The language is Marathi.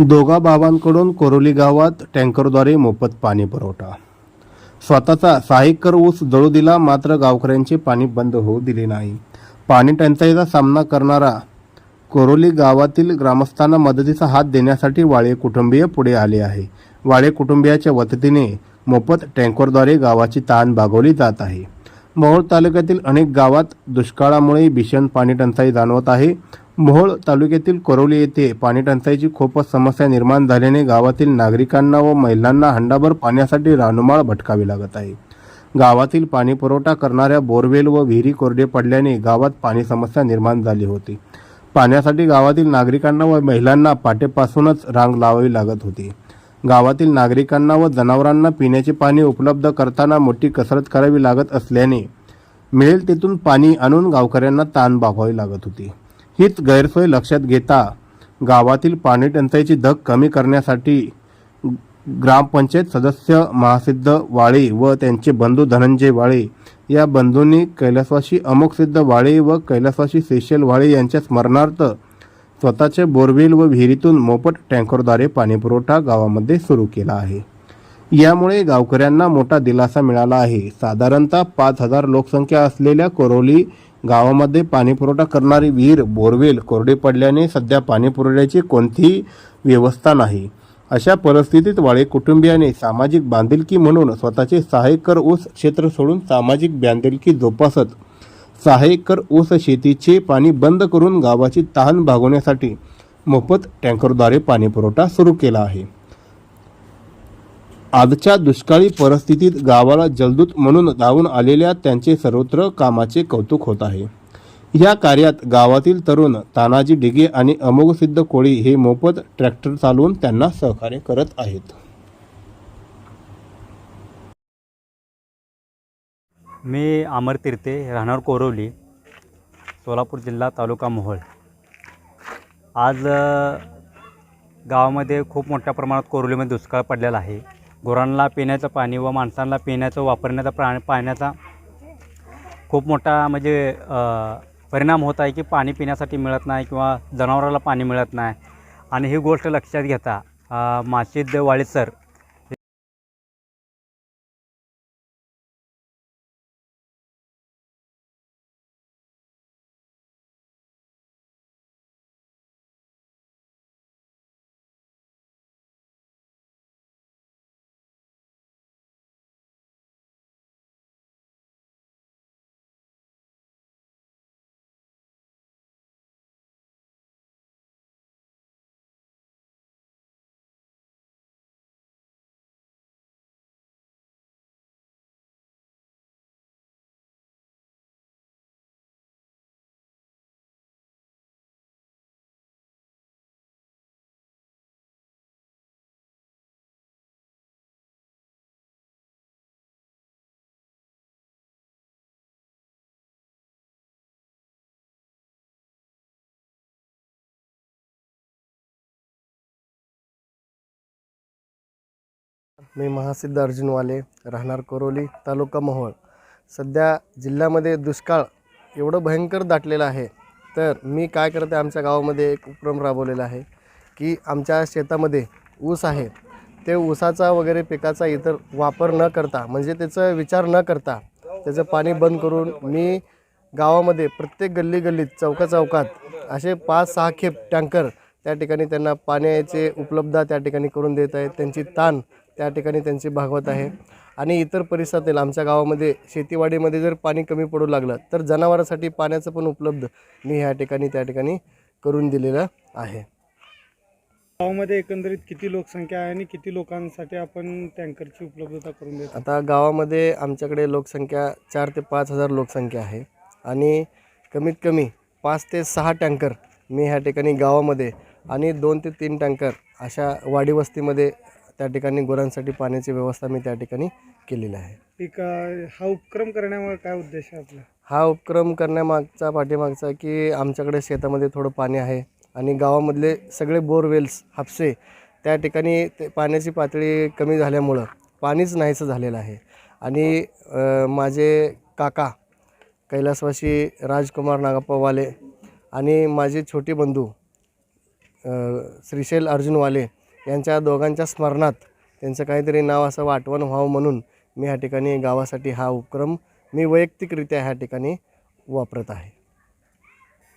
दोघा भावांकडून कोरोली गावात टँकरद्वारे मोफत पाणी पुरवठा. स्वतःचा सहा ऊस जळू दिला मात्र गावकऱ्यांचे पाणी बंद होऊ दिले नाही. पाणी टंचाईचा सामना करणारा कोरोली गावातील ग्रामस्थांना मदतीचा हात देण्यासाठी वाळे कुटुंबीय पुढे आले आहे. वाळे कुटुंबियाच्या वतीने मोफत टँकरद्वारे गावाची ताण भागवली जात आहे. मोहोळ तालुक्यातील अनेक गावात दुष्काळामुळे भीषण पाणीटंचाई जाणवत आहे. मोहोळ तालुक्यातील कोरोली येथे पाणीटंचाईची खूपच समस्या निर्माण झाल्याने गावातील नागरिकांना व महिलांना हंडाभर पाण्यासाठी रानुमाळ भटकावी लागत आहे. गावातील पाणी पुरवठा करणाऱ्या बोरवेल व विहिरी कोरडे पडल्याने गावात पाणी समस्या निर्माण झाली होती. पाण्यासाठी गावातील नागरिकांना व महिलांना पाटेपासूनच रांग लावावी लागत होती. गावातील नागरिकांना व जनावरांना पिण्याचे पाणी उपलब्ध करताना मोठी कसरत करावी लागत असल्याने मिळेल तेथून पाणी आणून गावकऱ्यांना ताण भागवावी लागत होती. हीच गैरसोय लक्षात घेता गावातील पाणी टंचाईची धग कमी करण्यासाठी ग्रामपंचायत सदस्य महासिद्ध वाळे व त्यांचे बंधू धनंजय वाळे या बंधूंनी कैलासवासी अमोकसिद्ध वाळे व कैलासवासी सेशल वाळे यांच्या स्मरणार्थ स्वतःचे बोरवेल व विहिरीतून मोफत टँकरद्वारे पाणीपुरवठा गावामध्ये सुरू केला आहे. यामुळे गावकऱ्यांना मोठा दिलासा मिळाला आहे. साधारणतः पाच हजार लोकसंख्या असलेल्या कोरोली गावामध्ये पाणीपुरवठा करणारी विहीर बोरवेल कोरडे पडल्याने सध्या पाणीपुरवठ्याची कोणतीही व्यवस्था नाही. अशा परिस्थितीत वाळे कुटुंबियाने सामाजिक बांधिलकी म्हणून स्वतःचे सहाय्यकर ऊस क्षेत्र सोडून सामाजिक बांधिलकी जोपासत सहा एकर ऊस शेतीचे पाणी बंद करून गावाची तहान भागवण्यासाठी मोफत टँकरद्वारे पाणीपुरवठा सुरू केला आहे. आजच्या दुष्काळी परिस्थितीत गावाला जलदूत म्हणून धावून आलेल्या त्यांचे सर्वत्र कामाचे कौतुक होत आहे. या कार्यात गावातील तरुण तानाजी डिगे आणि अमोघसिद्ध कोळी हे मोफत ट्रॅक्टर चालवून त्यांना सहकार्य करत आहेत. मी अमर तीर्थे राहणार कोरवली सोलापूर जिल्हा तालुका मोहोळ. आज गावामध्ये खूप मोठ्या प्रमाणात कोरवलीमध्ये दुष्काळ पडलेला आहे. गुरांना पिण्याचं पाणी व माणसांना पिण्याचं वापरण्याचा प्राण पाण्याचा खूप मोठा म्हणजे परिणाम होत आहे की पाणी पिण्यासाठी मिळत नाही किंवा जनावराला पाणी मिळत नाही. आणि ही गोष्ट लक्षात घेता माशिद वाळे मी महासिद्ध अर्जुनवाले राहणार कोरोली तालुका मोहोळ. सध्या जिल्ह्यामध्ये दुष्काळ एवढं भयंकर दाटलेलं आहे. तर मी काय करते आमच्या गावामध्ये एक उपक्रम राबवलेला आहे की आमच्या शेतामध्ये ऊस आहे. ते ऊसाचा वगैरे पिकाचा इतर वापर न करता म्हणजे त्याचा विचार न करता त्याचं पाणी बंद करून मी गावामध्ये प्रत्येक गल्ली गल्लीत चौका चौकात असे पाच सहा खेप टँकर त्या ठिकाणी त्यांना पाण्याचे उपलब्ध त्या ठिकाणी करून देत आहेत. त्यांची ताण त्या ठिकाणी त्यांची भागवत आहे. आणि इतर परिसरातील आमच्या गावामध्ये शेतीवाडीमध्ये जर पाणी कमी पडू लागलं तर जनावरांसाठी पाण्याचं पण उपलब्ध मी ह्या ठिकाणी त्या ठिकाणी करून दिलेलं आहे. गावामध्ये एकंदरीत किती लोकसंख्या आहे आणि किती लोकांसाठी आपण टँकरची उपलब्धता करून देतो? आता गावामध्ये आमच्याकडे लोकसंख्या चार ते पाच हजार लोकसंख्या आहे. आणि कमीत कमी पाच ते सहा टँकर मी ह्या ठिकाणी गावामध्ये आणि दोन ते तीन टँकर अशा वाडी वस्तीमध्ये त्या ठिकाणी गुरांसाठी पाण्याची व्यवस्था मी त्या ठिकाणी केलेली आहे. अं, हा उपक्रम करण्यामुळे काय उद्देश आहे आपला? हा उपक्रम करण्यामागचा पाठीमागचा की आमच्याकडे शेतामध्ये थोडं पाणी आहे आणि गावामधले सगळे बोरवेल्स हापसे त्या ठिकाणी ते पाण्याची पातळी कमी झाल्यामुळं पाणीच नाहीसं झालेलं आहे. आणि अ, माझे काका कैलासवासी राजकुमार नागप्पा वाले आणि माझे छोटे बंधू अ, श्रीशैल अर्जुनवाले यांच्या दोघांच्या स्मरणात त्यांचं काहीतरी नाव असं वाटवण व्हावं म्हणून मी ह्या ठिकाणी गावासाठी हा उपक्रम मी वैयक्तिकरित्या ह्या ठिकाणी वापरत आहे.